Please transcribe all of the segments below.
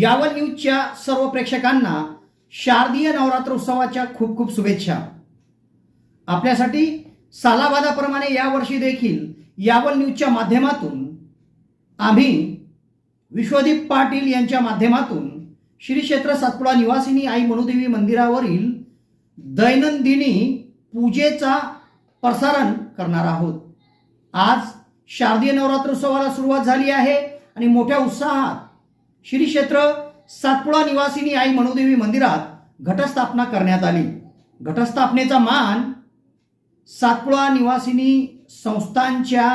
यावल न्यूजच्या सर्व प्रेक्षकांना शारदीय नवरात्र उत्सवाच्या खूप खूप शुभेच्छा. आपल्यासाठी सालाबादाप्रमाणे यावर्षी देखील यावल न्यूजच्या माध्यमातून आम्ही विश्वदीप पाटील यांच्या माध्यमातून श्री क्षेत्र सातपुडा निवासिनी आई मनुदेवी मंदिरावरील दैनंदिनी पूजेचा प्रसारण करणार आहोत. आज शारदीय नवरात्रोत्सवाला सुरुवात झाली आहे आणि मोठ्या उत्साहात श्री क्षेत्र सातपुडा निवासिनी आई मनुदेवी मंदिरात घटस्थापना करण्यात आली. घटस्थापनेचा मान सातपुडा निवासिनी संस्थांच्या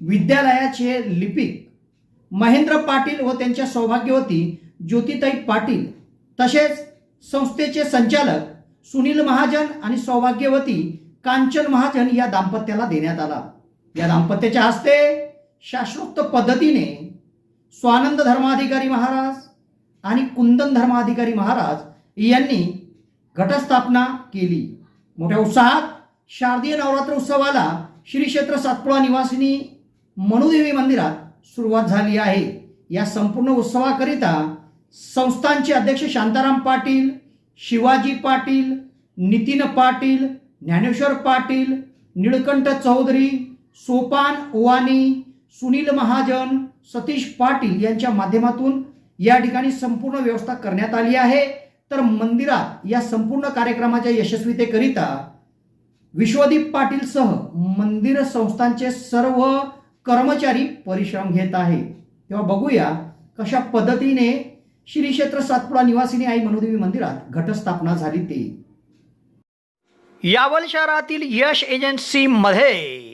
विद्यालयाचे लिपिक महेंद्र पाटील व त्यांच्या सौभाग्यवती ज्योतिताई पाटील तसेच संस्थेचे संचालक सुनील महाजन आणि सौभाग्यवती कांचन महाजन या दाम्पत्याला देण्यात आला. या दाम्पत्याच्या हस्ते शास्त्रोक्त पद्धतीने स्वानंद धर्माधिकारी महाराज आणि कुंदन धर्माधिकारी महाराज यांनी घटस्थापना केली. मोठ्या उत्साहात शारदीय नवरात्र उत्सवाला श्री क्षेत्र सातपुळा निवासिनी मनुदेवी मंदिरात सुरुवात झाली आहे. या संपूर्ण उत्सवाकरिता संस्थांचे अध्यक्ष शांताराम पाटील शिवाजी पाटील नितीन पाटील ज्ञानेश्वर पाटील निळकंठ चौधरी सोपान ओवानी सुनील महाजन सतीश पाटील यांच्या माध्यमातून या ठिकाणी संपूर्ण व्यवस्था करण्यात आली आहे. तर मंदिरात या संपूर्ण कार्यक्रमाच्या यशस्वीतेकरिता विश्वदीप पाटीलसह मंदिर संस्थांचे सर्व कर्मचारी परिश्रम घेत आहे तेव्हा बघूया कशा पद्धतीने श्री क्षेत्र सातपुडा निवासिनी आई मनुदेवी मंदिरात घटस्थापना झाली ते. यावल शहरातील यश एजन्सी मध्ये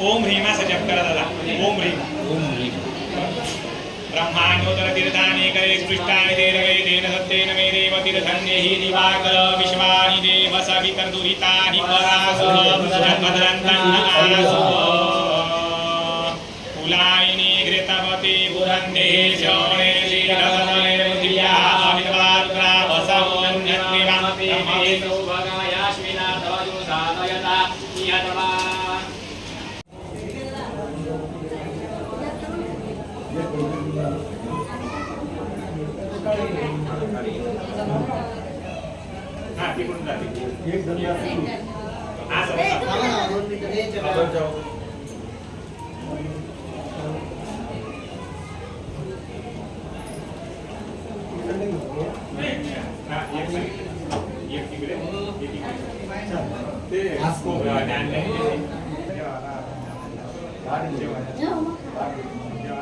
ओम ह्रीमा से जप करा दादा. ओम ह्रीम. ओम ह्रीम. ब्रह्माण्योदर तीर्थानि करे स्पृष्टानि तीरवे तेन सत्येन मे देव तीर्थन्यैः दिवाकर विश्वानि देव सवितर्दुरितानि परासुः भद्रन्तन्नआसुः कुलायिनी हा तिकडून जाते असं हा, एक मिनिट. एक तिकडे, एक इकडे. ते हो, ज्ञान नाही. यासाठी नकार द्या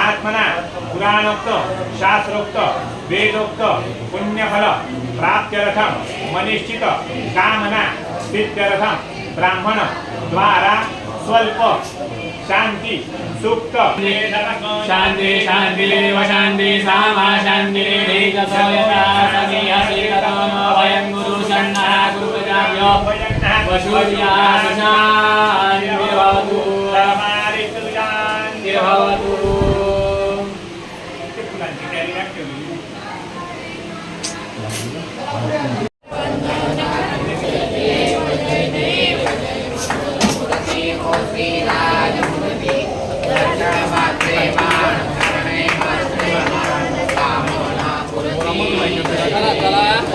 आत्मना पुराणोक्त शास्त्रोक्त वेदोक्त पुण्यफल प्राप्त्यर्थं मनिश्चित कामना सिद्ध्यर्थं ब्राह्मण द्वारा स्वल्प। शांती सुप्त शान्ति शान्तिरेव शान्ति सामा शान्तिरेवैकसो यथा सखि असीततमो वयं गुरुषण्णः गुरुप्रजाभ्यो वशूर्या शान्तिर्भवतु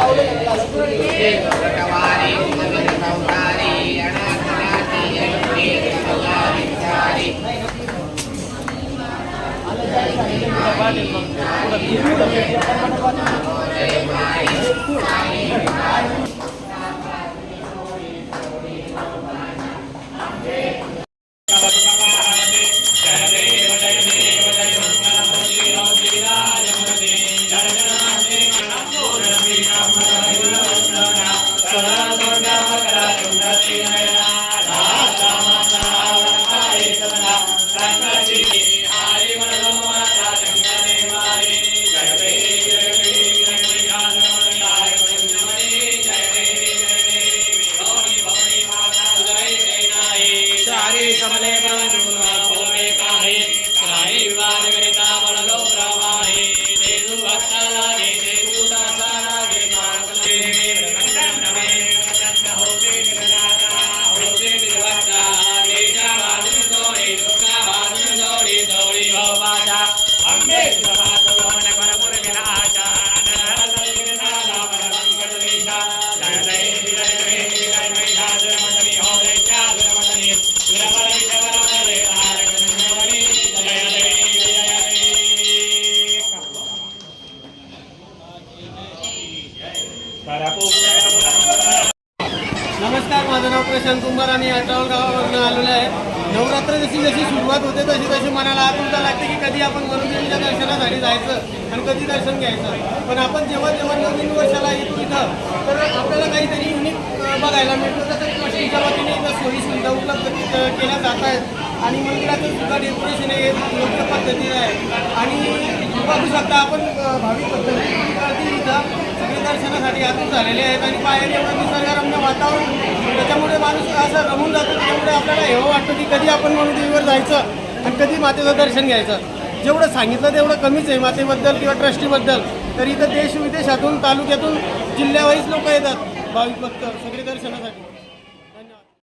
すっごい。शान्तिर्भवतु चारी प्रशांत कुंभार गावावरून आलेलो आहे. नवरात्र जशी जशी सुरुवात होते तशी तशी मनाला आतुरता लागते की कधी आपण मनुदेवीच्या दर्शनासाठी जायचं आणि कधी दर्शन घ्यायचं. पण आपण जेव्हा जेव्हा नवीन वर्षाला येतो इथं तर आपल्याला काहीतरी युनिक बघायला मिळतं. तसंच ट्रस्टीच्या वतीने इथं सोयी सुविधा उपलब्ध केल्या जात आहेत. आणि मंदिराचं सुद्धा डेकोरेशन हे योग्य पद्धतीने आहे. आणि बघू शकता आपण भाविक पद्धती इथं. दर्शनासाठी आतून झालेले आहेत आणि बाहेर एवढं निसर्गरम्य वातावरण त्याच्यामुळे माणूस असं रमून जातो त्यामुळे आपल्याला एवढं वाटतं की कधी आपण मनुदेवीवर जायचं आणि कधी मातेचं दर्शन घ्यायचं. जेवढं सांगितलं तेवढं कमीच आहे मातेबद्दल किंवा ट्रस्टीबद्दल. तर इथं देश विदेशातून तालुक्यातून जिल्ह्यावाईज लोक येतात. भाविक भक्त सगळे दर्शनासाठी.